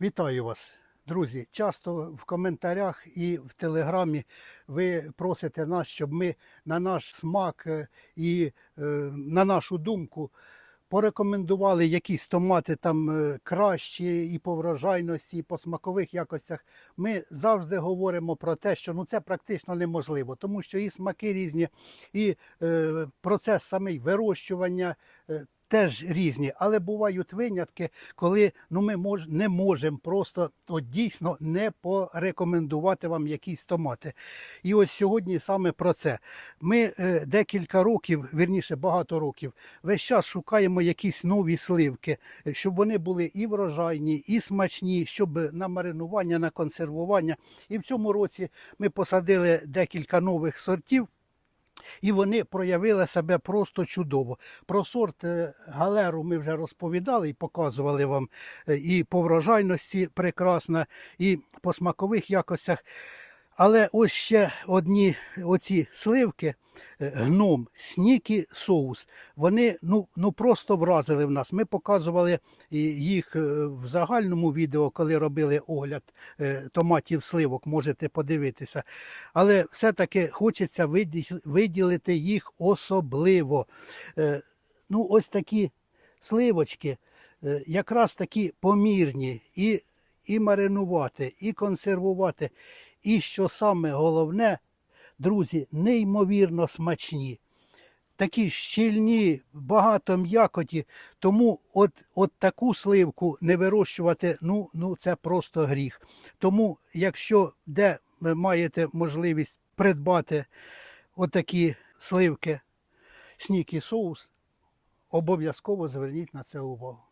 Вітаю вас, друзі. Часто в коментарях і в телеграмі ви просите нас, щоб ми на наш смак е, і е, на нашу думку порекомендували якісь томати там е, кращі і по врожайності, і по смакових якостях. Ми завжди говоримо про те, що ну це практично неможливо, тому що і смаки різні, і процес самий вирощування. Теж різні, але бувають винятки, коли ну ми мож, не можемо просто от дійсно не порекомендувати вам якісь томати. І ось сьогодні саме про це. Ми е, декілька років, вірніше багато років, весь час шукаємо якісь нові сливки, щоб вони були і врожайні, і смачні, щоб на маринування, на консервування. І в цьому році ми посадили декілька нових сортів. І вони проявили себе просто чудово. Про сорт е, галеру ми вже розповідали і показували вам е, і по врожайності прекрасна, і по смакових якостях. Але ось ще одні оці сливки, е, гном, снікі соус, вони ну, ну просто вразили в нас. Ми показували їх е, в загальному відео, коли робили огляд е, томатів сливок, можете подивитися. Але все-таки хочеться виділити їх особливо. Ну, ось такі сливочки, якраз такі помірні, і, і маринувати, і консервувати. І що саме головне, друзі, неймовірно смачні. Такі щільні, багато м'якоті. Тому от, от таку сливку не вирощувати, ну, ну це просто гріх. Тому, якщо де ви маєте можливість придбати отакі сливки, сніки соус, обов'язково зверніть на це увагу.